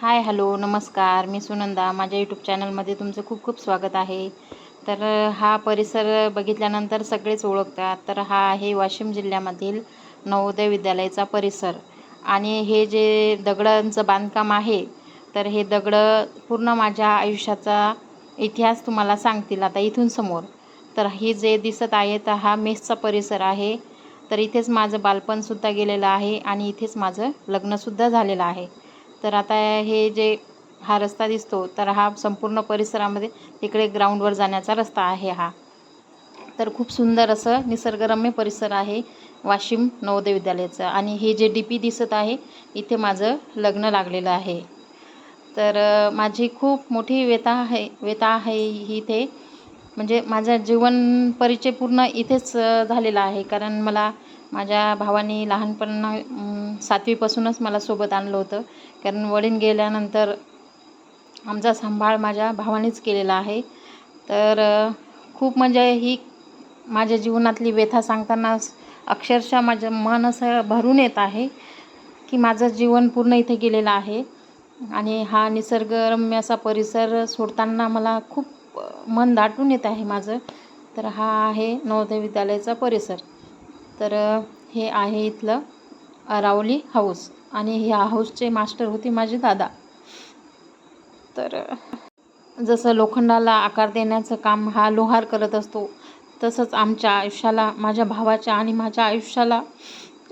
Hi hello नमस्कार. मी सुनंदा. माझ्या YouTube चॅनलमध्ये तुमचं खूप खूप स्वागत आहे. तर हा परिसर बघितल्यानंतर सगळेच ओळखतात. तर हा आहे वाशिम जिल्ह्यामधील नवोदय विद्यालयाचा परिसर. आणि हे जे दगडांचं बांधकाम आहे तर हे दगडं पूर्ण माझ्या आयुष्याचा इतिहास तुम्हाला सांगतील आता इथून समोर. तर हे जे दिसत आहे तर हा मेसचा परिसर आहे. तर इथेच माझं बालपणसुद्धा गेलेलं आहे आणि इथेच माझं लग्नसुद्धा झालेलं आहे. तर आता हे जे हा रस्ता दिसतो तर हा संपूर्ण परिसरामध्ये तिकडे ग्राउंडवर जाण्याचा रस्ता आहे हा. तर खूप सुंदर असं निसर्गरम्य परिसर आहे वाशिम नवोदय विद्यालयाचं. आणि हे जे डी पी दिसत आहे इथे माझं लग्न लागलेलं आहे. तर माझी खूप मोठी व्यथा आहे व्यथा आहे ही इथे. म्हणजे माझा जीवन परिचय पूर्ण इथेच झालेला आहे. कारण मला माझ्या भावाने लहानपणा सातवीपासूनच मला सोबत आणलं होतं. कारण वडील गेल्यानंतर आमचा सांभाळ माझ्या भावानेच केलेला आहे. तर खूप म्हणजे ही माझ्या जीवनातली व्यथा सांगताना अक्षरशः माझं मन असं भरून येत आहे की माझं जीवन पूर्ण इथे गेलेलं आहे. आणि हा निसर्गरम्य असा परिसर सोडताना मला खूप मन दाटून येत आहे माझं. तर हा आहे नवोदय विद्यालयाचा परिसर. तर हे आहे इथलं अरावली हाऊस आणि ह्या हाऊसचे मास्टर होते माझे दादा. तर जसं लोखंडाला आकार देण्याचं काम हा लोहार करत असतो तसंच आमच्या आयुष्याला माझ्या भावाच्या आणि माझ्या आयुष्याला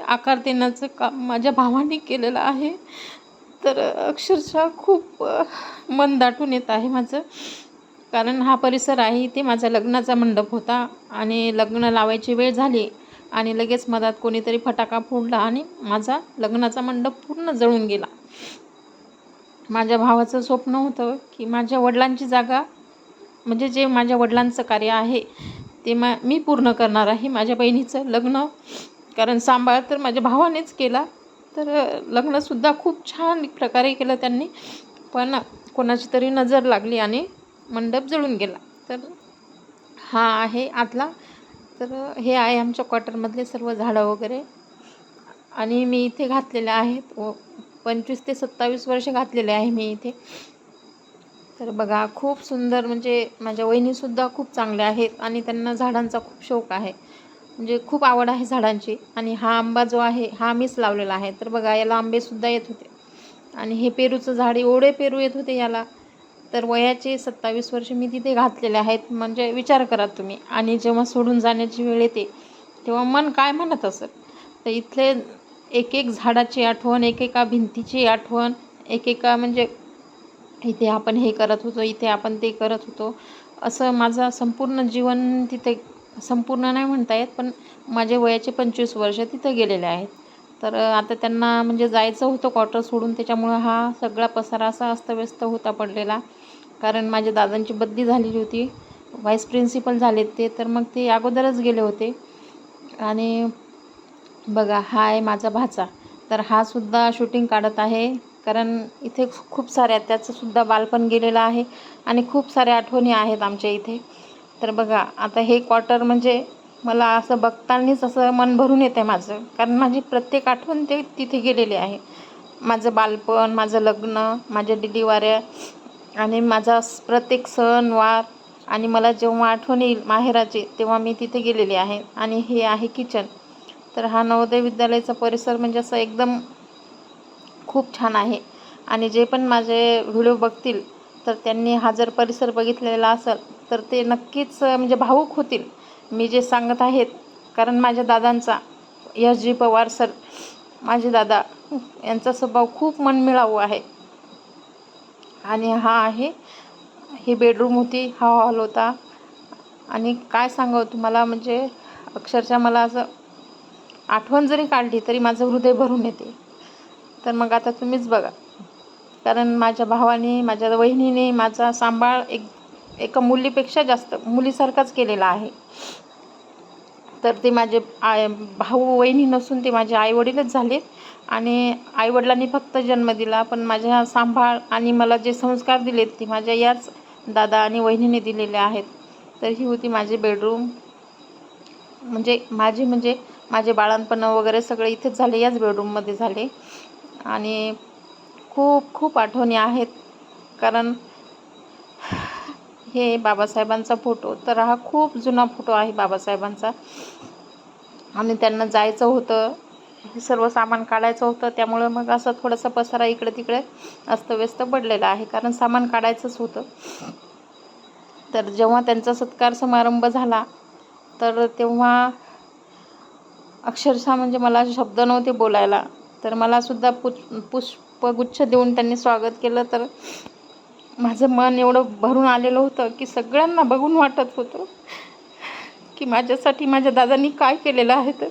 आकार देण्याचं काम माझ्या भावाने केलेलं आहे. तर अक्षरशः खूप मन दाटून येत आहे माझं. कारण हा परिसर आहे इथे माझा लग्नाचा मंडप होता आणि लग्न लावायची वेळ झाली. आणि लगेच मधात कोणीतरी फटाका फोडला आणि माझा लग्नाचा मंडप पूर्ण जळून गेला. माझ्या भावाचं स्वप्न होतं की माझ्या वडिलांची जागा म्हणजे जे माझ्या वडिलांचं कार्य आहे ते मा मी पूर्ण करणार आहे. माझ्या बहिणीचं लग्न कारण सांभाळ तर माझ्या भावानेच केला. तर लग्नसुद्धा खूप छान प्रकारे केलं त्यांनी पण कोणाची तरी नजर लागली आणि मंडप जळून गेला. तर हा आहे आतला तर हे आहे आमच्या क्वार्टरमधले सर्व झाडं वगैरे. आणि मी इथे घातलेले आहेत. व पंचवीस ते सत्तावीस वर्ष घातलेले आहे मी इथे. तर बघा खूप सुंदर म्हणजे माझ्या वहिनीसुद्धा खूप चांगल्या आहेत आणि त्यांना झाडांचा खूप शौक आहे. म्हणजे खूप आवड आहे झाडांची. आणि हा आंबा जो आहे हा मीच लावलेला आहे. तर बघा याला आंबेसुद्धा येत होते. आणि हे पेरूचं झाड एवढे पेरू येत होते याला. तर वयाचे सत्तावीस वर्ष मी तिथे घातलेले आहेत. म्हणजे विचार करा तुम्ही. आणि जेव्हा सोडून जाण्याची वेळ येते तेव्हा मन काय म्हणत असत तर इथले एक एक झाडाची आठवण एकेका भिंतीची आठवण एकेका म्हणजे इथे आपण हे करत होतो इथे आपण ते करत होतो. असं माझं संपूर्ण जीवन तिथे संपूर्ण नाही म्हणता येत पण माझे वयाचे पंचवीस वर्ष तिथं गेलेले आहेत. तर आता त्यांना म्हणजे जायचं होतं क्वार्टर सोडून त्याच्यामुळं हा सगळा पसारा असा अस्तव्यस्त होता पडलेला. कारण माझ्या दादांची बदली झालेली होती. व्हाईस प्रिन्सिपल झाले ते तर मग ते अगोदरच गेले होते. आणि बघा हा आहे माझा भाचा. तर हा सुद्धा शूटिंग काढत आहे. कारण इथे खूप साऱ्या त्याचंसुद्धा बालपण गेलेलं आहे. आणि खूप साऱ्या आठवणी आहेत आमच्या इथे. तर बघा आता हे क्वार्टर म्हणजे मला असं बघतानाच असं मन भरून येतं आहे माझं. कारण माझी प्रत्येक आठवण ते तिथे गेलेली आहे. माझं बालपण माझं लग्न माझ्या डिलिवाऱ्या आणि माझा प्रत्येक सण वार आणि मला जेव्हा आठवण येईल माहेराचे तेव्हा मी तिथे गेलेली आहे. आणि हे आहे किचन. तर हा नवोदय विद्यालयाचा परिसर म्हणजे असं एकदम खूप छान आहे. आणि जे पण माझे व्हिडिओ बघतील तर त्यांनी हा जर परिसर बघितलेला असेल तर ते नक्कीच म्हणजे भावूक होतील. मी जे सांगत आहेत कारण माझ्या दादांचा यश जी. पवार सर माझे दादा यांचा स्वभाव खूप मनमिळावू आहे. आणि हा आहे. ही बेडरूम होती हा हॉल होता. आणि काय सांगावं तुम्हाला म्हणजे अक्षरशः मला असं आठवण जरी काढली तरी माझं हृदय भरून येते. तर मग आता तुम्हीच बघा. कारण माझ्या भावाने माझ्या वहिनीने माझा सांभाळ एक एका मुलीपेक्षा जास्त मुलीसारखाच केलेला आहे. तर ते माझे आय भाऊ वहिनी नसून ते माझे आईवडीलच झाले. आणि आईवडिलांनी फक्त जन्म दिला पण माझ्या सांभाळ आणि मला जे संस्कार दिलेत ते माझ्या याच दादा आणि वहिनीने दिलेले आहेत. तर ही होती माझी बेडरूम म्हणजे, म्हणजे माझे म्हणजे माझे बाळांपण वगैरे सगळे इथेच झाले याच बेडरूममध्ये झाले. आणि खूप खूप आठवणी आहेत. कारण हे बाबासाहेबांचा फोटो. तर हा खूप जुना फोटो आहे बाबासाहेबांचा. आणि त्यांना जायचं होतं हे सर्व सामान काढायचं होतं. त्यामुळं मग असं थोडासा पसारा इकडे तिकडे अस्तव्यस्त पडलेला आहे कारण सामान काढायचंच होतं. तर जेव्हा त्यांचा सत्कार समारंभ झाला तर तेव्हा अक्षरशः म्हणजे मला शब्द नव्हते बोलायला. तर मला सुद्धा पुष्पगुच्छ देऊन त्यांनी स्वागत केलं. तर माझं मन एवढं भरून आलेलं होतं की सगळ्यांना बघून वाटत होतं की माझ्यासाठी माझ्या दादांनी काय केलेलं आहे तर.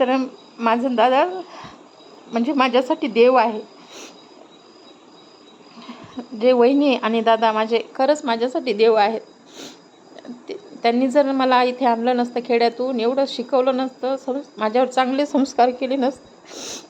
तर माझं दादा म्हणजे माझ्यासाठी देव आहे. जे वहिनी आणि दादा माझे खरंच माझ्यासाठी देव आहेत. ते त्यांनी जर मला इथे आणलं नसतं खेड्यातून एवढं शिकवलं नसतं सं माझ्यावर चांगले संस्कार केले नसते.